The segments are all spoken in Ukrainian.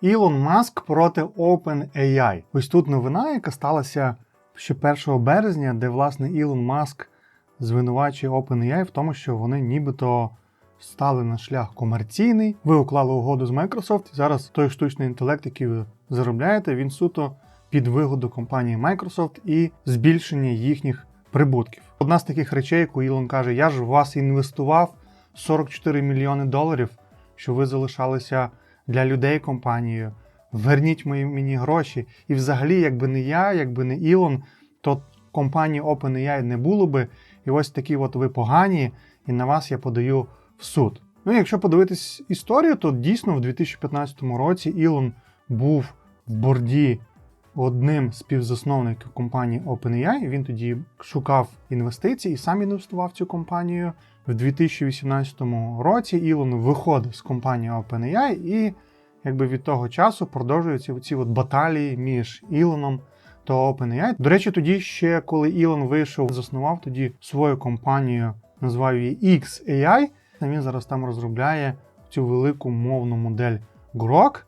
Ілон Маск проти OpenAI. Ось тут новина, яка сталася ще 1 березня, де власне Ілон Маск звинувачує OpenAI в тому, що вони нібито стали на шлях комерційний. Ви уклали угоду з Microsoft, і зараз той штучний інтелект, який ви заробляєте, він суто під вигоду компанії Microsoft і збільшення їхніх прибутків. Одна з таких речей, яку Ілон каже: Я ж в вас інвестував 44 мільйони доларів, що ви залишалися для людей компанією. Верніть мені гроші. І взагалі, якби не я, якби не Ілон, то компанії OpenAI не було би. І ось такі от ви погані, і на вас я подаю в суд. Ну, якщо подивитись історію, то дійсно в 2015 році Ілон був в борді одним з співзасновників компанії OpenAI. Він тоді шукав інвестиції і сам інвестував в цю компанію. В 2018 році Ілон виходив з компанії OpenAI і якби від того часу продовжуються ці от баталії між Ілоном та OpenAI. До речі, тоді ще коли Ілон вийшов, заснував тоді свою компанію, назвав її XAI. Він зараз там розробляє цю велику мовну модель Grok.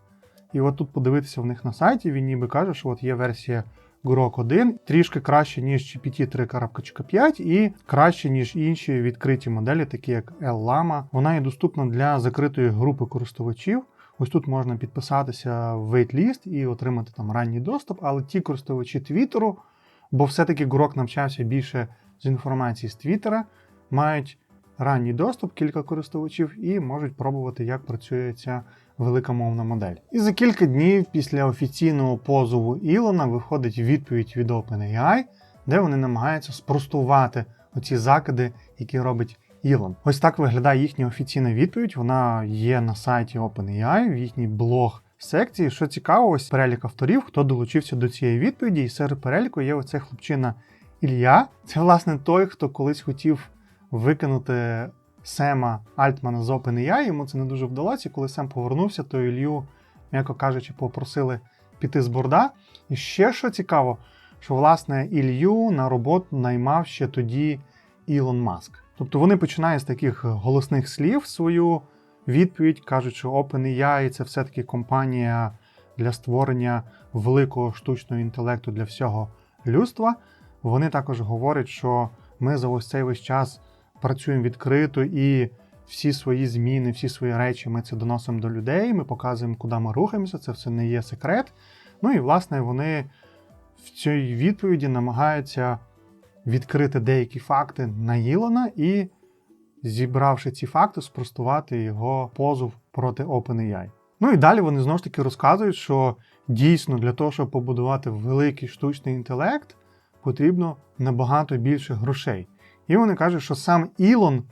І от тут подивитися в них на сайті, він ніби каже, що от є версія Grok 1, трішки краще, ніж GPT 3.5 і краще, ніж інші відкриті моделі, такі як L-Lama. Вона є доступна для закритої групи користувачів. Ось тут можна підписатися в waitlist і отримати там ранній доступ, але ті користувачі Твіттеру, бо все-таки Grok навчався більше з інформації з Твіттера, мають ранній доступ, кілька користувачів, і можуть пробувати, як працює ця велика мовна модель. І за кілька днів після офіційного позову Ілона виходить відповідь від OpenAI, де вони намагаються спростувати оці закиди, які робить Ілон. Ось так виглядає їхня офіційна відповідь. Вона є на сайті OpenAI, в їхній блог. Секції, що цікаво, ось перелік авторів, хто долучився до цієї відповіді, і серед переліку є оцей хлопчина Ілля. Це, власне, той, хто колись хотів викинути Сема Альтмана з OpenAI, йому це не дуже вдалося. Коли Сем повернувся, то Ілью, м'яко кажучи, попросили піти з борда. І ще що цікаво, що власне Ілью на роботу наймав ще тоді Ілон Маск. Тобто вони починають з таких голосних слів свою відповідь, кажуть, що OpenAI це все-таки компанія для створення великого штучного інтелекту для всього людства. Вони також говорять, що ми за ось цей весь час працюємо відкрито і всі свої зміни, всі свої речі ми це доносимо до людей, ми показуємо, куди ми рухаємося, це все не є секрет. Ну і власне вони в цій відповіді намагаються відкрити деякі факти на Ілона і, зібравши ці факти, спростувати його позов проти OpenAI. Ну і далі вони знову ж таки розказують, що дійсно для того, щоб побудувати великий штучний інтелект, потрібно набагато більше грошей. І вони кажуть, що сам Ілон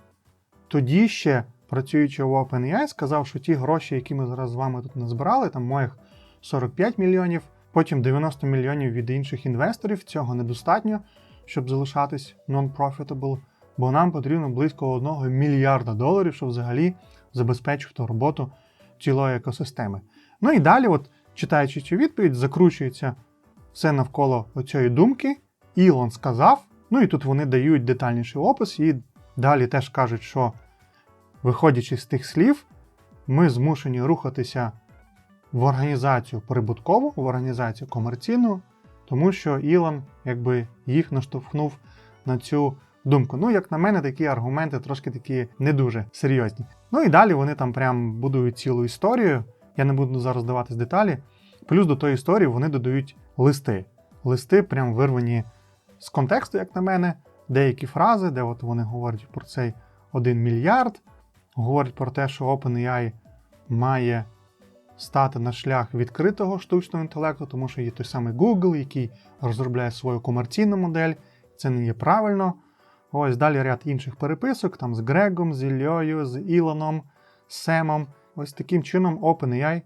тоді ще, працюючи в OpenAI, сказав, що ті гроші, які ми зараз з вами тут назбирали, там моїх 45 мільйонів, потім 90 мільйонів від інших інвесторів, цього недостатньо, щоб залишатись non-profitable, бо нам потрібно близько 1 мільярда доларів, щоб взагалі забезпечувати роботу цілої екосистеми. Ну і далі, от читаючи цю відповідь, закручується все навколо оцієї думки. Ілон сказав. Ну і тут вони дають детальніший опис, і далі теж кажуть, що виходячи з тих слів, ми змушені рухатися в організацію прибуткову, в організацію комерційну, тому що Ілон якби їх наштовхнув на цю думку. Ну, як на мене, такі аргументи трошки такі не дуже серйозні. Ну і далі вони там прям будують цілу історію. Я не буду зараз давати деталі. Плюс до тої історії вони додають листи. Листи прям вирвані з контексту, як на мене, деякі фрази, де от вони говорять про цей 1 мільярд, говорять про те, що OpenAI має стати на шлях відкритого штучного інтелекту, тому що є той самий Google, який розробляє свою комерційну модель. Це не є правильно. Ось далі ряд інших переписок, там з Грегом, з Іллею, з Ілоном, з Семом. Ось таким чином OpenAI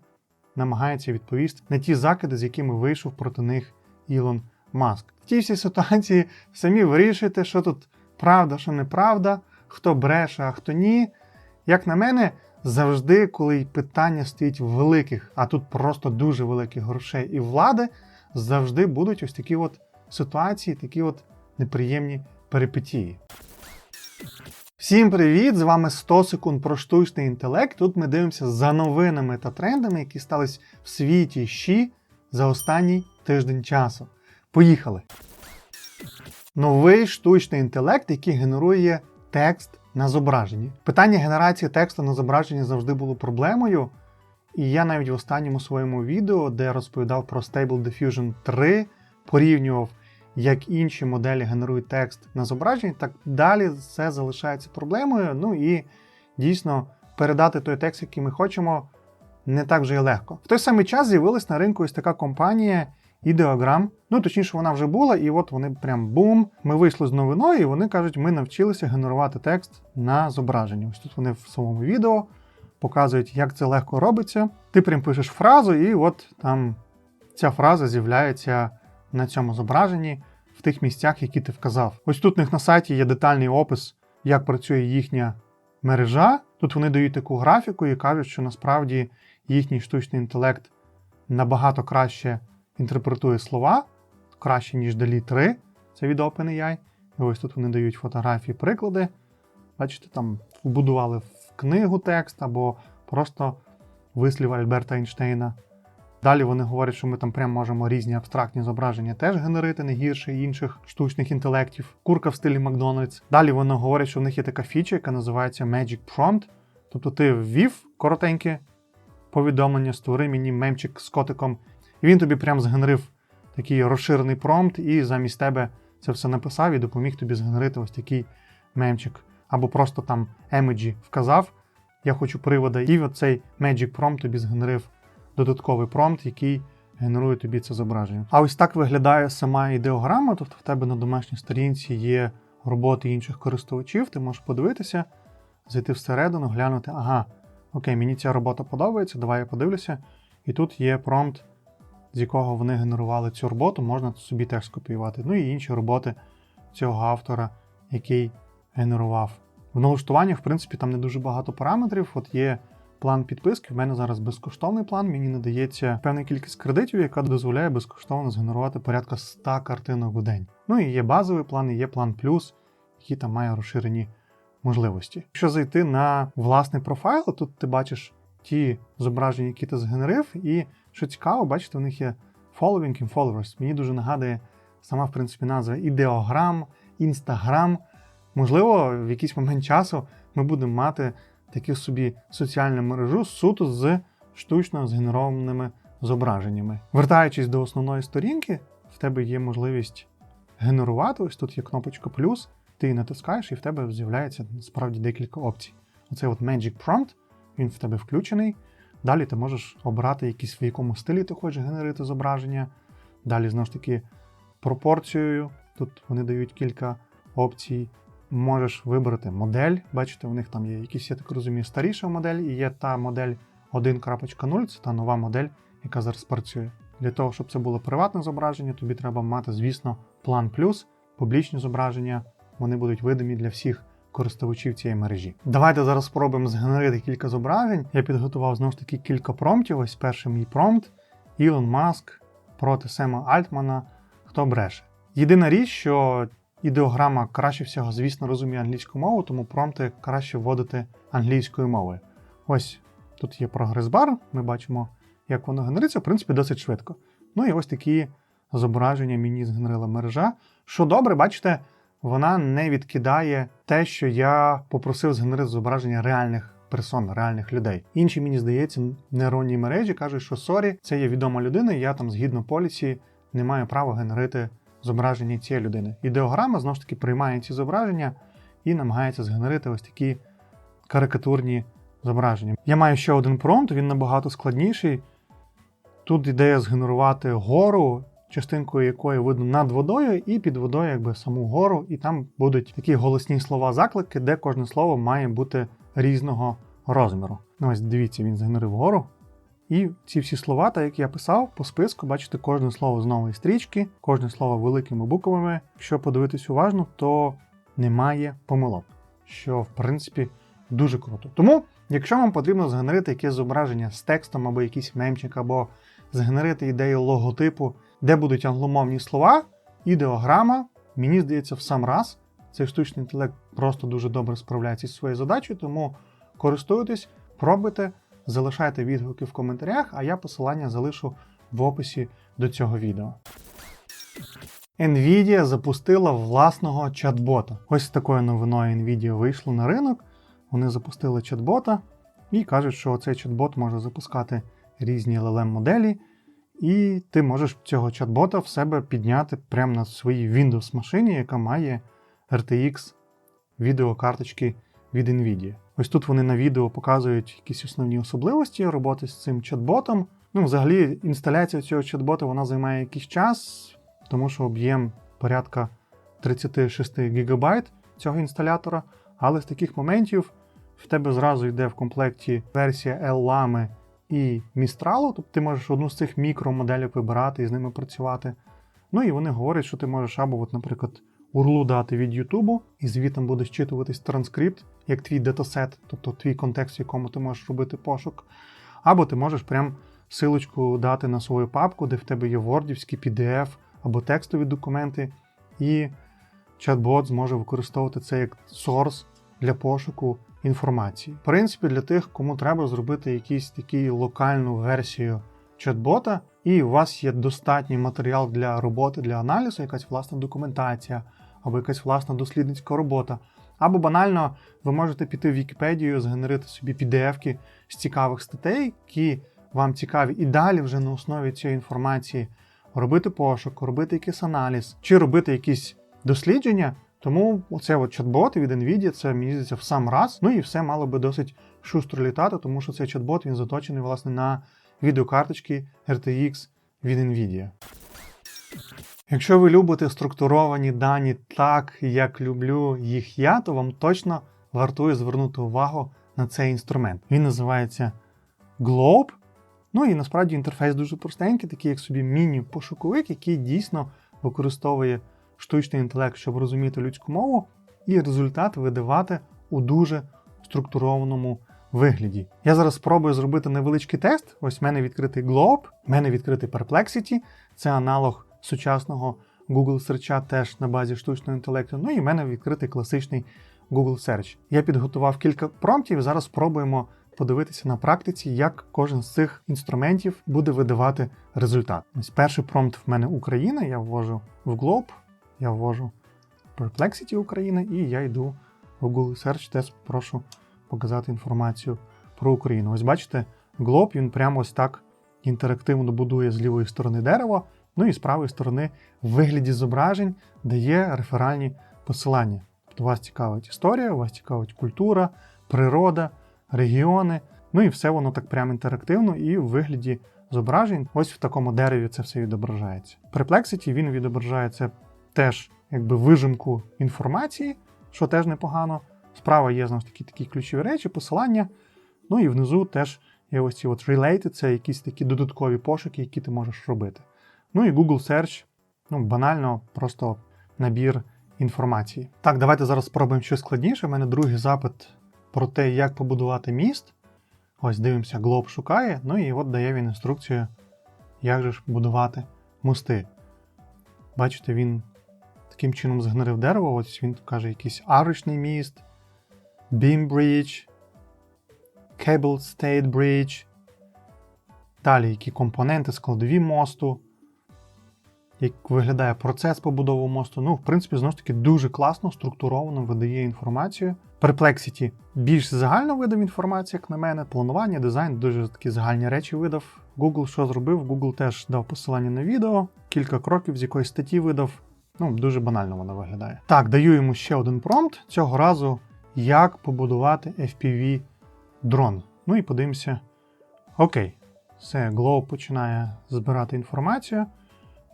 намагається відповісти на ті закиди, з якими вийшов проти них Ілон Маск. В тій всій ситуації самі вирішуєте, що тут правда, що неправда, хто бреше, а хто ні. Як на мене, завжди, коли питання стоїть великих, а тут просто дуже великих грошей і влади, завжди будуть ось такі от ситуації, такі от неприємні перипетії. Всім привіт! З вами 100 секунд про штучний інтелект. Тут ми дивимося за новинами та трендами, які стались в світі щі за останній тиждень часу. Поїхали! Новий штучний інтелект, який генерує текст на зображенні. Питання генерації тексту на зображенні завжди було проблемою. І я навіть в останньому своєму відео, де розповідав про Stable Diffusion 3, порівнював, як інші моделі генерують текст на зображенні, так далі це залишається проблемою. Ну і дійсно передати той текст, який ми хочемо, не так вже й легко. В той самий час з'явилась на ринку ось така компанія Ideogram. Ну, точніше, вона вже була, і от вони прям бум. Ми вийшли з новиною, і вони кажуть, ми навчилися генерувати текст на зображенні. Ось тут вони в своєму відео показують, як це легко робиться. Ти прям пишеш фразу, і от там ця фраза з'являється на цьому зображенні в тих місцях, які ти вказав. Ось тут у них на сайті є детальний опис, як працює їхня мережа. Тут вони дають таку графіку і кажуть, що насправді їхній штучний інтелект набагато краще інтерпретує слова, краще, ніж DALL-E 3, це від OpenAI. І ось тут вони дають фотографії, приклади. Бачите, там вбудували в книгу текст або просто вислів Альберта Ейнштейна. Далі вони говорять, що ми там прямо можемо різні абстрактні зображення теж генерити, не гірше інших штучних інтелектів. Курка в стилі Макдональдс. Далі вони говорять, що в них є така фіча, яка називається Magic Prompt. Тобто ти ввів коротеньке повідомлення, створи мені мемчик з котиком, і він тобі прям згенерив такий розширений промпт, і замість тебе це все написав і допоміг тобі згенерити ось такий мемчик. Або просто там емеджі вказав, я хочу привода, і оцей Magic Prompt тобі згенерив додатковий промпт, який генерує тобі це зображення. А ось так виглядає сама ідеограма, тобто в тебе на домашній сторінці є роботи інших користувачів, ти можеш подивитися, зайти всередину, глянути, ага, окей, мені ця робота подобається, давай я подивлюся. І тут є промпт, з якого вони генерували цю роботу, можна собі теж скопіювати. Ну і інші роботи цього автора, який генерував. В налаштуваннях, в принципі, там не дуже багато параметрів. От є план підписки. В мене зараз безкоштовний план. Мені надається певна кількість кредитів, яка дозволяє безкоштовно згенерувати порядка 100 картинок у день. Ну і є базовий план, і є план плюс, який там має розширені можливості. Якщо зайти на власний профайл, тут ти бачиш ті зображення, які ти згенерив, і що цікаво, бачите, у них є following and followers. Мені дуже нагадує сама, в принципі, назва ідеограм, інстаграм. Можливо, в якийсь момент часу ми будемо мати таку собі соціальну мережу суто з штучно згенерованими зображеннями. Вертаючись до основної сторінки, в тебе є можливість генерувати. Ось тут є кнопочка плюс, ти її натискаєш, і в тебе з'являється насправді декілька опцій. Оцей от Magic Prompt, він в тебе включений. Далі ти можеш обрати якийсь в якому стилі ти хочеш генерити зображення. Далі, знову ж таки, пропорцією. Тут вони дають кілька опцій. Можеш вибрати модель. Бачите, у них там є якісь, я так розумію, старіша модель, і є та модель 1.0, це та нова модель, яка зараз працює. Для того, щоб це було приватне зображення, тобі треба мати, звісно, план плюс, публічні зображення. Вони будуть видимі для всіх користувачів цієї мережі. Давайте зараз спробуємо згенерити кілька зображень. Я підготував знову ж таки кілька промптів. Ось перший мій промпт Ілон Маск проти Сема Альтмана. Хто бреше? Єдина річ, що ідеограма краще всього, звісно, розуміє англійську мову, тому промпти краще вводити англійською мовою. Ось тут є прогрес-бар, ми бачимо, як воно генериться, в принципі, досить швидко. Ну і ось такі зображення мені згенерила мережа. Що добре, бачите, вона не відкидає те, що я попросив згенерити зображення реальних персон, реальних людей. Інші, мені здається, нейронні мережі кажуть, що сорі, це є відома людина, я там згідно поліції не маю права генерити зображення цієї людини. Ідеограма знову ж таки приймає ці зображення і намагається згенерити ось такі карикатурні зображення. Я маю ще один промпт, він набагато складніший. Тут ідея згенерувати гору, частинкою якої видно над водою, і під водою, якби саму гору, і там будуть такі голосні слова-заклики, де кожне слово має бути різного розміру. Ну ось дивіться, він згенерив гору. І ці всі слова, так як я писав по списку, бачите, кожне слово з нової стрічки, кожне слово великими буквами. Якщо подивитись уважно, то немає помилок, що в принципі дуже круто. Тому, якщо вам потрібно згенерити якесь зображення з текстом або якийсь мемчик, або згенерити ідею логотипу, де будуть англомовні слова, ідеограма, мені здається, в сам раз Цей штучний інтелект просто дуже добре справляється зі своєю задачею, тому користуйтесь, пробуйте, залишайте відгуки в коментарях, а я посилання залишу в описі до цього відео. Nvidia запустила власного чат-бота. Ось з такою новиною Nvidia вийшло на ринок. Вони запустили чат-бота і кажуть, що цей чат-бот може запускати різні LLM-моделі, і ти можеш цього чат-бота в себе підняти прямо на своїй Windows-машині, яка має RTX відеокарточки від Nvidia. Ось тут вони на відео показують якісь основні особливості роботи з цим чат-ботом. Ну, взагалі, інсталяція цього чат-бота вона займає якийсь час, тому що об'єм порядка 36 ГБ цього інсталятора. Але з таких моментів в тебе зразу йде в комплекті версія L-Lame і Mistral, тобто ти можеш одну з цих мікромоделів вибирати і з ними працювати. Ну і вони говорять, що ти можеш або, от, наприклад, урлу дати від Ютубу, і звітом буде зчитуватись транскрипт, як твій датасет, тобто твій контекст, в якому ти можеш робити пошук. Або ти можеш прям силочку дати на свою папку, де в тебе є вордівські, PDF або текстові документи, і чат-бот зможе використовувати це як сорс для пошуку інформації. В принципі, для тих, кому треба зробити якусь таку локальну версію чат-бота, і у вас є достатній матеріал для роботи, для аналізу, якась власна документація, або якась власна дослідницька робота. Або банально ви можете піти в Вікіпедію, згенерити собі PDF-ки з цікавих статей, які вам цікаві, і далі вже на основі цієї інформації робити пошук, робити якийсь аналіз, чи робити якісь дослідження. Тому оце от чат-бот від NVIDIA, це мені здається в сам раз. Ну і все мало би досить шустро літати, тому що цей чат-бот він заточений власне на відеокарточки RTX від NVIDIA. Якщо ви любите структуровані дані так, як люблю їх я, то вам точно вартує звернути увагу на цей інструмент. Він називається Globe. Ну і насправді інтерфейс дуже простенький, такий як собі міні-пошуковик, який дійсно використовує штучний інтелект, щоб розуміти людську мову, і результат видавати у дуже структурованому вигляді. Я зараз спробую зробити невеличкий тест. Ось в мене відкритий Globe, в мене відкритий Perplexity, це аналог сучасного Google Search теж на базі штучного інтелекту. Ну і в мене відкритий класичний Google Search. Я підготував кілька промптів, зараз спробуємо подивитися на практиці, як кожен з цих інструментів буде видавати результат. Ось перший промпт в мене Україна, я ввожу в Globe, я ввожу Perplexity Україна і я йду в Google Search, теж прошу показати інформацію про Україну. Ось бачите, Globe він прямо ось так інтерактивно будує з лівої сторони дерево, ну і з правої сторони в вигляді зображень дає реферальні посилання. Тобто вас цікавить історія, вас цікавить культура, природа, регіони. Ну і все воно так прямо інтерактивно і в вигляді зображень. Ось в такому дереві це все відображається. Perplexity він відображається теж якби вижимку інформації, що теж непогано. Справа є знову ж таки такі ключові речі, посилання. Ну і внизу теж є ось ці от related, це якісь такі додаткові пошуки, які ти можеш робити. Ну і Google Search, ну банально, просто набір інформації. Так, давайте зараз спробуємо щось складніше. У мене другий запит про те, як побудувати міст. Ось дивимося, Globe шукає, ну і от дає він інструкцію, як же ж будувати мости. Бачите, він таким чином згенерив дерево. Ось він каже, якийсь арочний міст, Beam Bridge, Cable State Bridge. Далі які компоненти, складові мосту, як виглядає процес побудови мосту. Ну, в принципі, знову ж таки, дуже класно, структуровано видає інформацію. Perplexity більш загально видав інформацію, як на мене. Планування, дизайн, дуже такі загальні речі видав. Google що зробив? Google теж дав посилання на відео, кілька кроків з якоїсь статті видав. Ну, дуже банально воно виглядає. Так, даю йому ще один промпт. Цього разу, як побудувати FPV дрон. Ну і подивимося. Окей, все, Glow починає збирати інформацію.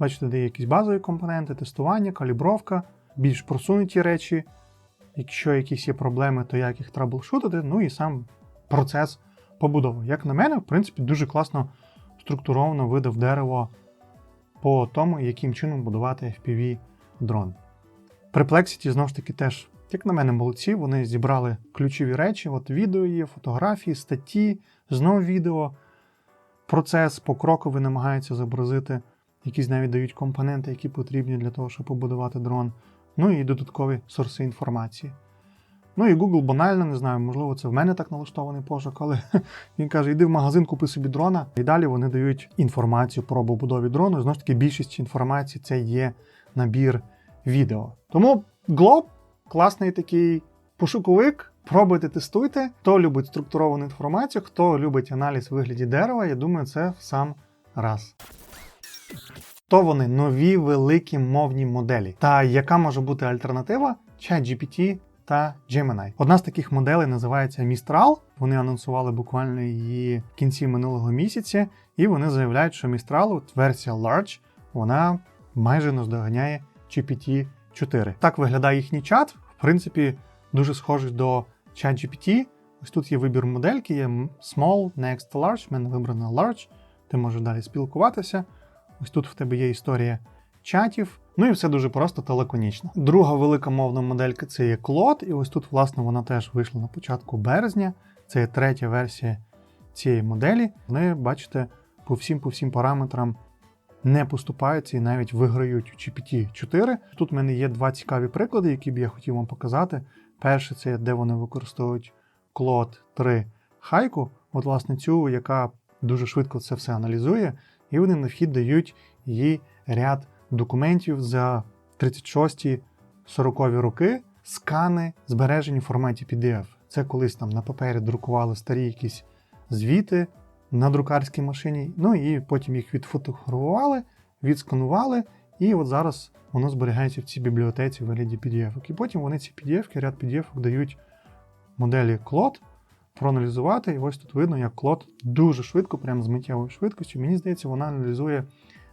Бачите, де є якісь базові компоненти, тестування, калібровка, більш просунуті речі. Якщо якісь є проблеми, то як їх траблшутити, ну і сам процес побудови. Як на мене, в принципі, дуже класно структуровано видав дерево по тому, яким чином будувати FPV дрон. Perplexity, знову ж таки, теж, як на мене, молодці, вони зібрали ключові речі. От відео є, фотографії, статті, знову відео. Процес покроковий намагаються зобразити, якісь навіть дають компоненти, які потрібні для того, щоб побудувати дрон. ну і додаткові сорси інформації. Ну і Google банально, не знаю, можливо, це в мене так налаштований пошук, але він каже: йди в магазин, купи собі дрона. І далі вони дають інформацію про побудові дрону. І знову ж таки, більшість інформації це є набір відео. Тому Glob класний такий пошуковик. Пробуйте, тестуйте. Хто любить структуровану інформацію, хто любить аналіз вигляді дерева, я думаю, це в сам раз. То вони нові великі мовні моделі. Та яка може бути альтернатива ChatGPT та Gemini. Одна з таких моделей називається Mistral. Вони анонсували буквально її в кінці минулого місяця, і вони заявляють, що Mistral, версія Large, вона майже наздоганяє GPT-4. Так виглядає їхній чат. В принципі, дуже схожий до ChatGPT. Ось тут є вибір модельки, є Small, Next Large. В мене вибрано Large. Ти можеш далі спілкуватися. Ось тут в тебе є історія чатів. Ну і все дуже просто та лаконічно. Друга велика мовна моделька це є Claude, і ось тут, власне, вона теж вийшла на початку березня. Це є третя версія цієї моделі. Вони, бачите, по всім по всім параметрам не поступаються і навіть виграють у GPT-4. Тут в мене є два цікаві приклади, які б я хотів вам показати. Перше, це де вони використовують Claude 3 хайку, от власне цю, яка дуже швидко це все аналізує, і вони на вхід дають їй ряд документів за 36-40 роки, скани збережені в форматі PDF. Це колись там на папері друкували старі якісь звіти на друкарській машині, ну і потім їх відфотографували, відсканували, і от зараз воно зберігається в цій бібліотеці в вигляді PDF. І потім вони ці PDF, ряд PDF дають моделі Claude проаналізувати. І ось тут видно, як Claude дуже швидко, прямо з миттєвою швидкістю. Мені здається, вона аналізує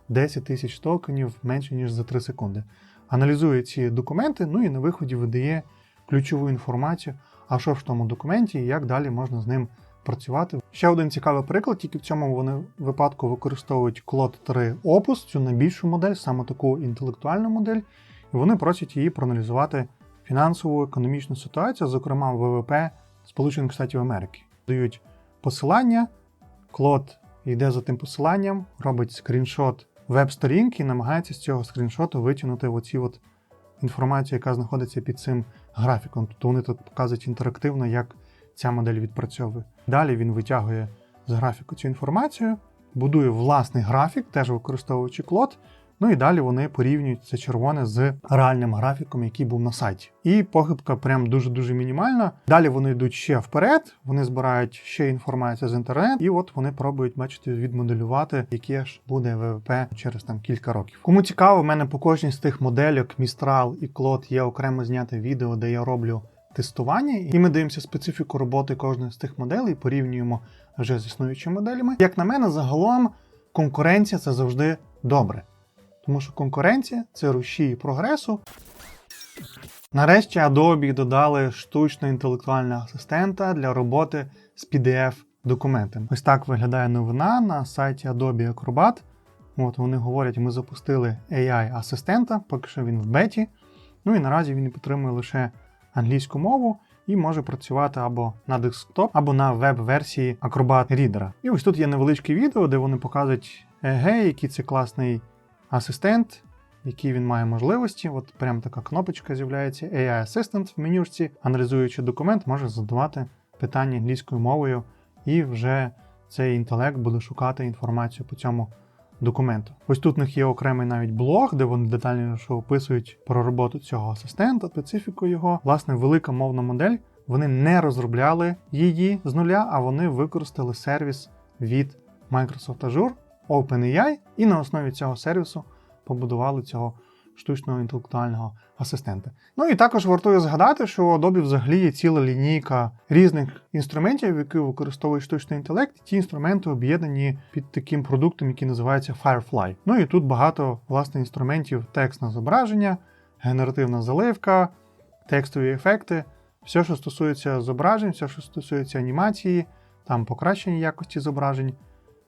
10 тисяч токенів менше, ніж за 3 секунди. Аналізує ці документи, ну і на виході видає ключову інформацію, а що в тому документі і як далі можна з ним працювати. Ще один цікавий приклад, тільки в цьому вони випадку використовують Claude 3 Opus, цю найбільшу модель, саме таку інтелектуальну модель, і вони просять її проаналізувати фінансову економічну ситуацію, зокрема ВВП Сполучених Штатів Америки. Дають посилання, Claude йде за тим посиланням, робить скріншот веб-сторінки і намагається з цього скріншоту витягнути оці от інформацію, яка знаходиться під цим графіком. Тобто вони тут показують інтерактивно, як ця модель відпрацьовує. Далі він витягує з графіку цю інформацію, будує власний графік, теж використовуючи клод. Ну і далі вони порівнюють це червоне з реальним графіком, який був на сайті. І похибка прям дуже-дуже мінімальна. Далі вони йдуть ще вперед, вони збирають ще інформацію з інтернету, і от вони пробують, бачите, відмоделювати, яке ж буде ВВП через там кілька років. Кому цікаво, в мене по кожній з тих модельок Mistral і Claude є окремо зняте відео, де я роблю тестування, і ми дивимося специфіку роботи кожної з тих моделей, порівнюємо вже з існуючими моделями. Як на мене, загалом конкуренція це завжди добре. Тому що конкуренція це рушій прогресу. Нарешті Adobe додали штучно інтелектуального асистента для роботи з PDF-документами. Ось так виглядає новина на сайті Adobe Acrobat. От Вони говорять, ми запустили AI-асистента, поки що він в беті. Ну і наразі він підтримує лише англійську мову і може працювати або на десктоп, або на веб-версії Acrobat Reader. І ось тут є невеличке відео, де вони показують, гей, який це класний асистент, які він має можливості. От прям така кнопочка з'являється AI Assistant в менюшці. Аналізуючи документ, може задавати питання англійською мовою, і вже цей інтелект буде шукати інформацію по цьому документу. Ось тут у них є окремий навіть блог, де вони детальніше описують про роботу цього асистента, специфіку його. Власне, велика мовна модель. Вони не розробляли її з нуля, а вони використали сервіс від Microsoft Azure OpenAI, і на основі цього сервісу побудували цього штучного інтелектуального асистента. Ну і також вартує згадати, що у Adobe взагалі є ціла лінійка різних інструментів, які використовують штучний інтелект. Ті інструменти об'єднані під таким продуктом, який називається Firefly. Ну і тут багато власне інструментів: текстне зображення, генеративна заливка, текстові ефекти, все, що стосується зображень, все, що стосується анімації, там покращення якості зображень.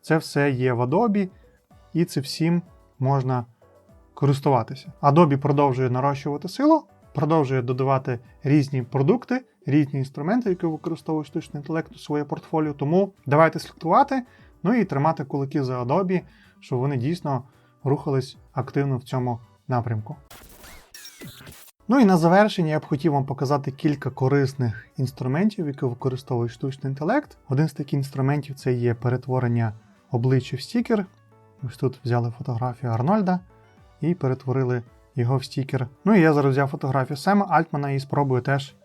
Це все є в Adobe, і це всім можна користуватися. Adobe продовжує нарощувати силу, продовжує додавати різні продукти, різні інструменти, які використовують штучний інтелект у своє портфоліо. Тому давайте слідкувати, ну і тримати кулаки за Adobe, щоб вони дійсно рухались активно в цьому напрямку. Ну і на завершення я б хотів вам показати кілька корисних інструментів, які використовують штучний інтелект. Один з таких інструментів це є перетворення обличчя в стікер. Ось тут взяли фотографію Арнольда і перетворили його в стікер. Ну і я зараз взяв фотографію Сема Альтмана і спробую теж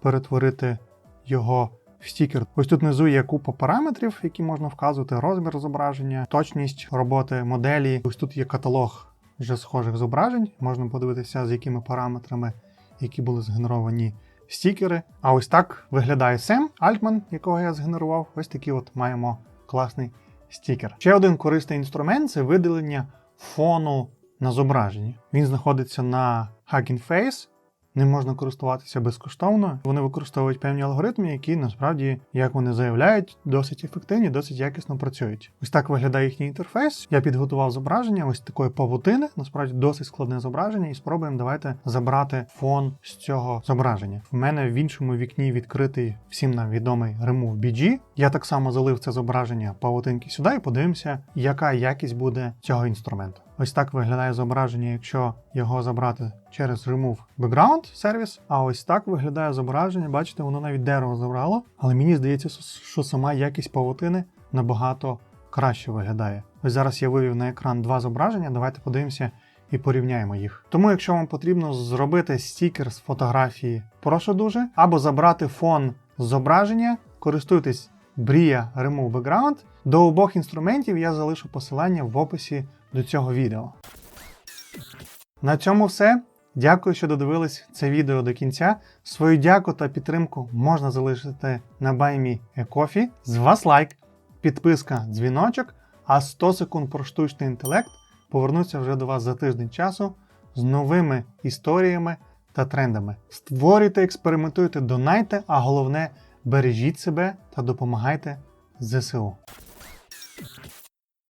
перетворити його в стікер. Ось тут внизу є купа параметрів, які можна вказувати: розмір зображення, точність роботи моделі. Ось тут є каталог вже схожих зображень. Можна подивитися, з якими параметрами, які були згенеровані стікери. А ось так виглядає Сем Альтман, якого я згенерував. Ось такий от маємо класний стікер. Ще один корисний інструмент це видалення фону на зображенні. Він знаходиться на Hugging Face. Ним можна користуватися безкоштовно. Вони використовують певні алгоритми, які насправді, як вони заявляють, досить ефективні, досить якісно працюють. Ось так виглядає їхній інтерфейс. Я підготував зображення ось такої павутини, насправді досить складне зображення, і спробуємо давайте забрати фон з цього зображення. В мене в іншому вікні відкритий всім нам відомий Remove BG. Я так само залив це зображення павутинки сюди і подивимося, яка якість буде цього інструменту. Ось так виглядає зображення, якщо його забрати через Remove Background сервіс. А ось так виглядає зображення. Бачите, воно навіть дерево забрало. Але мені здається, що сама якість павутини набагато краще виглядає. Ось зараз я вивів на екран два зображення. Давайте подивимося і порівняємо їх. Тому, якщо вам потрібно зробити стікер з фотографії, прошу дуже, або забрати фон зображення, користуйтесь Bria Remove Background. До обох інструментів я залишу посилання в описі до цього відео. На цьому все. Дякую, що додивились це відео до кінця. Свою дяку та підтримку можна залишити на баймі Coffee. З вас лайк, підписка, дзвіночок, а 100 секунд про штучний інтелект повернуться вже до вас за тиждень часу з новими історіями та трендами. Створюйте, експериментуйте, донайте, а головне бережіть себе та допомагайте ЗСУ.